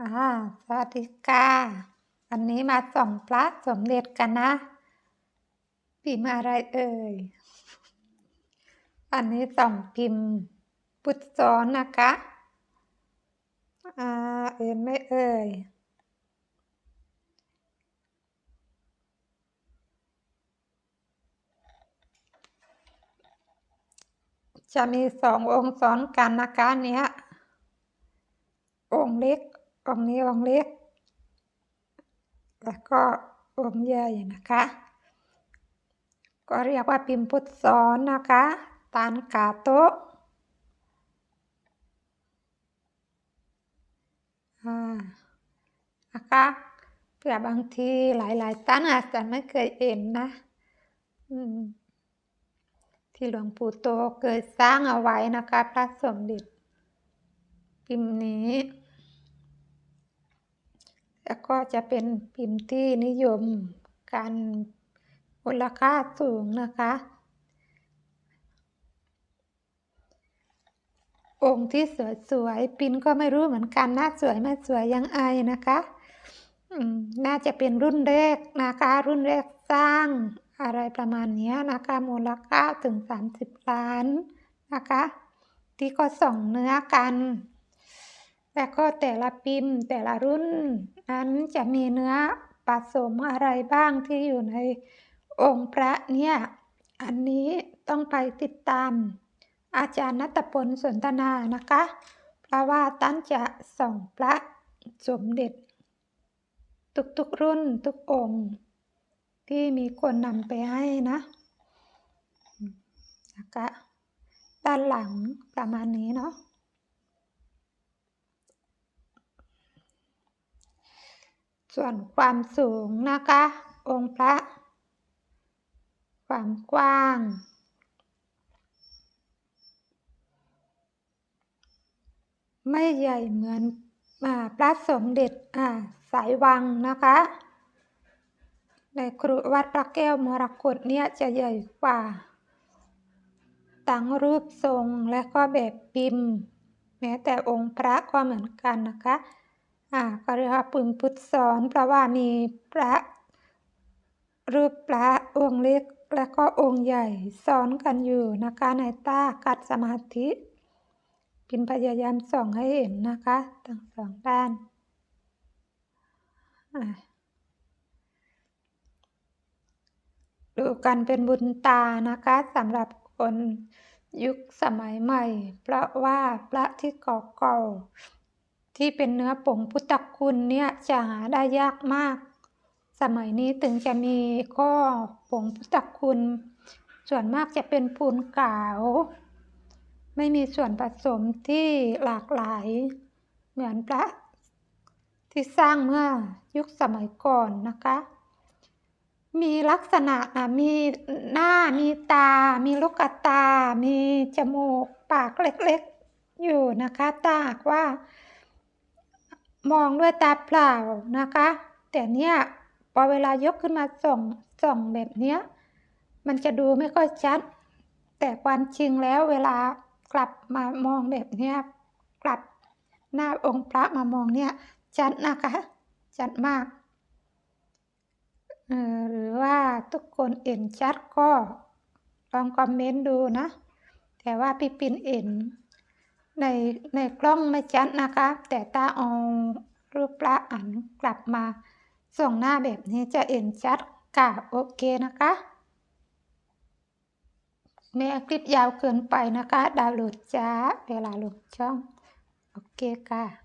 อ่าสวัสดีค่ะวันนี้มาส่องพระสมเด็จกันนะพิมพ์อะไรเอ่ยอันนี้ส่องพิมพ์พุทธซ้อนนะคะอ่าเอ็นไม่เอ่ยจะมีสององค์ซ้อนกันนะคะเนี้ย องค์นี้องค์เล็ก แล้วก็องค์ใหญ่นะคะ ก็เรียกว่าพิมพ์พุทธซ้อนนะคะ ตานกาโตะอ่านะคะเผื่อบางทีหลายๆท่านอาจจะไม่เคยเห็นนะที่หลวงปู่โตเคยสร้างเอาไว้นะคะ พระสมเด็จพิมพ์นี้ แล้วก็จะเป็นพิมพ์ที่นิยมการมูลค่าสูงนะคะ องค์ที่สวยๆปินก็ไม่รู้เหมือนกันน่าสวยไม่สวยยังไงนะคะน่าจะเป็นรุ่นแรกนะคะ รุ่นแรกสร้างอะไรประมาณนี้นะคะมูลค่าถึง 30 ล้านนะคะ ที่ก็ส่องเนื้อกัน แล้วก็แต่ละพิมพ์แต่ละรุ่น นั้นจะมีเนื้อผสมอะไรบ้างที่อยู่ในองค์พระเนี่ย อันนี้ต้องไปติดตาม อาจารย์นัตพลสนทนานะคะ เพราะว่าตั้นจะส่องพระสมเด็จ ทุกๆรุ่นทุกองค์ ที่มีคนนำไปให้นะนะคะด้านหลังประมาณนี้เนาะ ส่วนความสูงนะคะ องค์พระ ความกว้าง ไม่ใหญ่เหมือนพระสมเด็จสายวังนะคะ ในครุวัดพระแก้วมรกตเนี่ยจะใหญ่กว่าตั้งรูปทรงและก็แบบพิมพ์ แม้แต่องค์พระก็เหมือนกันนะคะ อ่าก็เรียกว่าปุ่มพุทธสอนเพราะว่ามีพระรูปพระองค์เล็กและก็องค์ใหญ่ซ้อนกันอยู่นะคะในตากัดสมาธิพิมพยายามส่องให้เห็นนะคะทั้งสองด้านดูกันเป็นบุญตานะคะสำหรับคนยุคสมัยใหม่ เพราะว่าพระที่เก่า ที่เป็นเนื้อผงพุทธคุณเนี่ยจะหาได้ยากมาก สมัยนี้ถึงจะมีก็ผงพุทธคุณ ส่วนมากจะเป็นปูนกาว ไม่มีส่วนผสมที่หลากหลาย เหมือนพระที่สร้างเมื่อยุคสมัยก่อนนะคะ มีลักษณะนะมีหน้ามีตา มีลูกตา มีจมูก ปากเล็กๆ อยู่นะคะตากว่า มองด้วยตาเปล่านะคะ แต่เนี้ยพอเวลายกขึ้นมาส่องส่องแบบเนี้ยมันจะดูไม่ค่อยชัด แต่ความจริงแล้วเวลากลับมามองแบบเนี้ยกลับหน้าองค์พระมามองเนี่ยชัดนะคะชัดมากหรือว่าทุกคนเห็นชัดก็ลองคอมเมนต์ดูนะ แต่ว่าพี่ปินเห็น ในในกล้องไม่ชัดนะคะ แต่ตาเอารูปพระอันกลับมา ส่งหน้าแบบนี้จะเห็นชัดค่ะโอเคนะคะแม่คลิปยาวเกินไปนะคะ ดาวน์โหลดจ้า เวลาลงช่อง โอเคค่ะ